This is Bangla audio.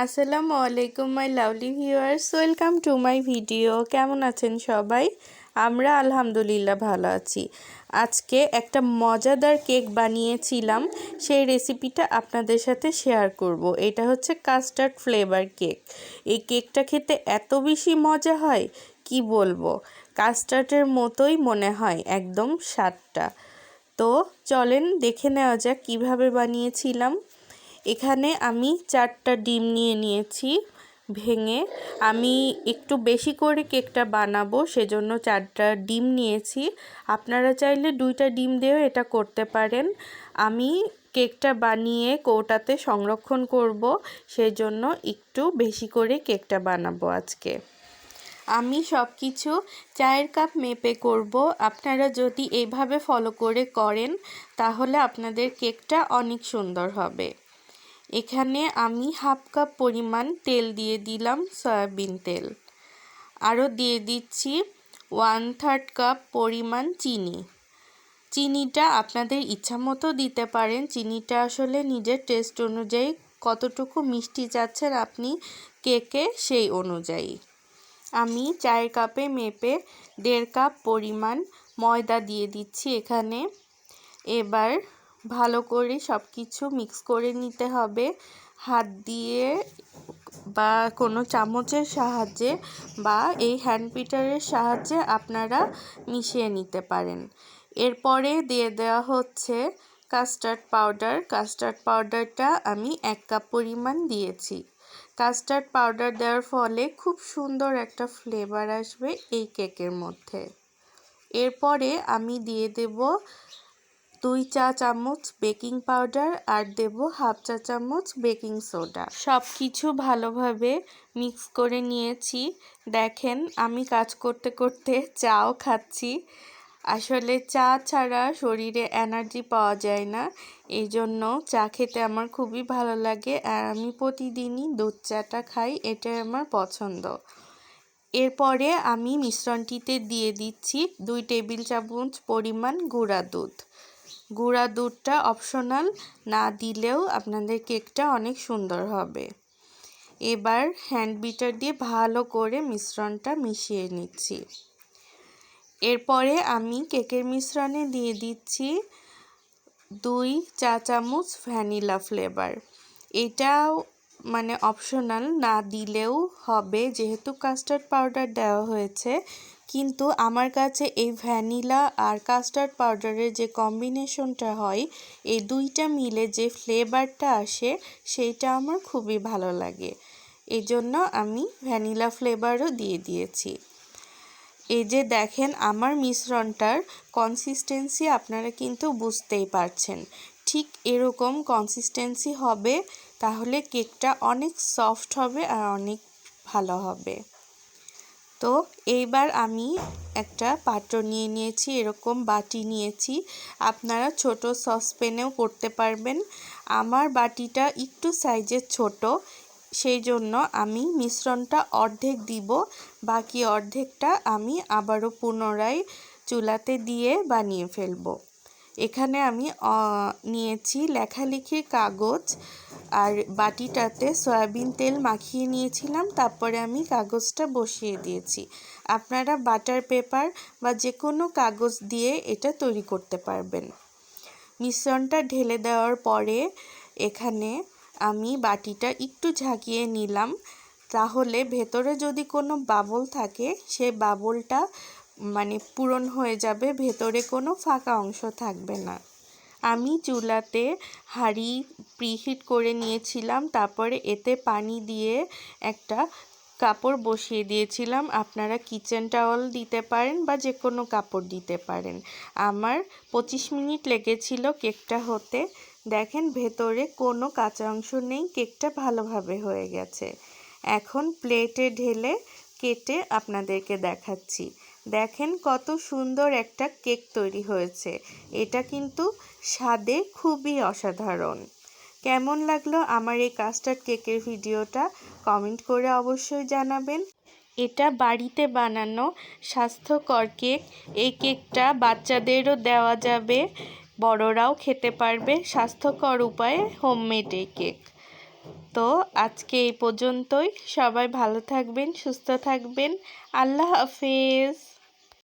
আসসালামু আলাইকুম my lovely viewers welcome to my video কেমন আছেন সবাই? আমরা আলহামদুলিল্লাহ ভালো আছি। আজকে একটা মজাদার কেক বানিয়েছিলাম। সেই রেসিপিটা আপনাদের সাথে শেয়ার করব। এটা হচ্ছে কাস্টার্ড ফ্লেভার কেক এই কেকটা খেতে এত বেশি মজা হয়, কি বলব? কাস্টার্ডের মতোই মনে হয়, একদম স্বাদটা। তো চলেন দেখে নেওয়া যাক কীভাবে বানিয়েছিলাম। এখানে আমি চারটা ডিম নিয়ে নিয়েছি ভেঙে। আমি একটু বেশি করে কেকটা বানাবো, সেজন্য চারটা ডিম নিয়েছি। আপনারা চাইলে দুইটা ডিম দিয়েও এটা করতে পারেন। আমি কেকটা বানিয়ে কৌটাতে সংরক্ষণ করব, সেজন্য একটু বেশি করে কেকটা বানাবো আজকে। আমি সব কিছু চায়ের কাপ মেপে করব। আপনারা যদি এইভাবে ফলো করে করেন, তাহলে আপনাদের কেকটা অনেক সুন্দর হবে। এখানে আমি হাফ কাপ পরিমাণ তেল দিয়ে দিলাম সয়াবিন তেল। আরও দিয়ে দিচ্ছি ওয়ান থার্ড কাপ পরিমাণ চিনি। চিনিটা আপনাদের ইচ্ছা মতো দিতে পারেন। চিনিটা আসলে নিজের টেস্ট অনুযায়ী কতটুকু মিষ্টি চাচ্ছেন আপনি কেকে সেই অনুযায়ী। আমি চায়ের কাপে মেপে দেড় কাপ পরিমাণ ময়দা দিয়ে দিচ্ছি এখানে। এবার ভালো করে সব কিছু মিক্স করে নিতে হবে। হাত দিয়ে বা কোনো চামচের সাহায্যে বা এই হ্যান্ড পিটারের সাহায্যে আপনারা মিশিয়ে নিতে পারেন। এরপরে দিয়ে দেওয়া হচ্ছে কাস্টার্ড পাউডার কাস্টার্ড পাউডারটা আমি এক কাপ পরিমাণ দিয়েছি। কাস্টার্ড পাউডার দেওয়ার ফলে খুব সুন্দর একটা ফ্লেভার আসবে এই কেকের মধ্যে। এরপরে আমি দিয়ে দেব দুই চা চামচ বেকিং পাউডার আর দেব হাফ চা চামচ বেকিং সোডা। সব কিছু ভালোভাবে মিক্স করে নিয়েছি। দেখেন, আমি কাজ করতে করতে চাও খাচ্ছি। আসলে চা ছাড়া শরীরে এনার্জি পাওয়া যায় না। এই জন্য চা খেতে আমার খুবই ভালো লাগে আর আমি প্রতিদিনই দুধ চাটা খাই, এটাই আমার পছন্দ। এরপরে আমি মিশ্রণটিতে দিয়ে দিচ্ছি দুই টেবিল চামচ পরিমাণ গুঁড়া দুধ। গুঁড়া দুধটা অপশনাল না দিলেও আপনাদের কেকটা অনেক সুন্দর হবে। এবার হ্যান্ড বিটার দিয়ে ভালো করে মিশ্রণটা মিশিয়ে নিচ্ছি। এরপরে আমি কেকের মিশ্রণে দিয়ে দিচ্ছি দুই চা চামচ ভ্যানিলা ফ্লেভার এটাও মানে অপশনাল না দিলেও হবে, যেহেতু কাস্টার্ড পাউডার দেওয়া হয়েছে কিন্তু আমার কাছে এই ভ্যানিলা আর কাস্টার্ড পাউডারের যে কম্বিনেশনটা হয়, এই দুইটা মিলে যে ফ্লেভারটা আসে, সেইটা আমার খুবই ভালো লাগে। এই জন্য আমি ভ্যানিলা ফ্লেভারও দিয়ে দিয়েছি। এই যে দেখেন আমার মিশ্রণটার কনসিস্টেন্সি আপনারা কিন্তু বুঝতেই পারছেন। ঠিক এরকম কনসিস্টেন্সি হবে, তাহলে কেকটা অনেক সফট হবে আর অনেক ভালো হবে। তো এইবার আমি একটা পাত্র নিয়ে নিয়েছি, এরকম বাটি নিয়েছি। আপনারা ছোট সসপ্যানেও করতে পারবেন। আমার বাটিটা একটু সাইজের ছোট, সেই জন্য আমি মিশ্রণটা অর্ধেক দিব। বাকি অর্ধেকটা আমি আবারও পুনরায় চুলাতে দিয়ে বানিয়ে ফেলব। এখানে আমি নিয়েছি লেখালেখির কাগজ। আর বাটিটাতে সয়াবিন তেল মাখিয়ে নিয়েছিলাম, তারপরে আমি কাগজটা বসিয়ে দিয়েছি। আপনারা বাটার পেপার বা যে কোনো কাগজ দিয়ে এটা তৈরি করতে পারবেন। মিশ্রণটা ঢেলে দেওয়ার পরে এখানে আমি বাটিটা একটু ঝাঁকিয়ে নিলাম। তাহলে ভেতরে যদি কোনো বাবল থাকে, সে বাবলটা মানে পূরণ হয়ে যাবে, ভেতরে কোনো ফাঁকা অংশ থাকবে না। আমি চুলাতে হাঁড়ি প্রিহিট করে নিয়েছিলাম, তারপরে এতে পানি দিয়ে একটা কাপড় বসিয়ে দিয়েছিলাম। আপনারা কিচেন টাওয়াল দিতে পারেন বা যে কোনো কাপড় দিতে পারেন। আমার পঁচিশ মিনিট লেগেছিল কেকটা হতে। দেখেন ভেতরে কোনো কাঁচা অংশ নেই, কেকটা ভালোভাবে হয়ে গেছে। এখন প্লেটে ঢেলে কেটে আপনাদেরকে দেখাচ্ছি। দেখেন কত সুন্দর একটা কেক তৈরি হয়েছে। এটা কিন্তু স্বাদে খুবই অসাধারণ। কেমন লাগল আমার এই কাস্টার্ড কেকের ভিডিওটা? কমেন্ট করে অবশ্যই জানাবেন। এটা বাড়িতে বানানো স্বাস্থ্যকর কেক। এই কেকটা বাচ্চাদেরও দেওয়া যাবে, বড়রাও খেতে পারবে। স্বাস্থ্যকর উপায়ে হোমমেড এই কেক। তো আজকে এই পর্যন্তই। সবাই ভালো থাকবেন, সুস্থ থাকবেন। আল্লাহ হাফিজ।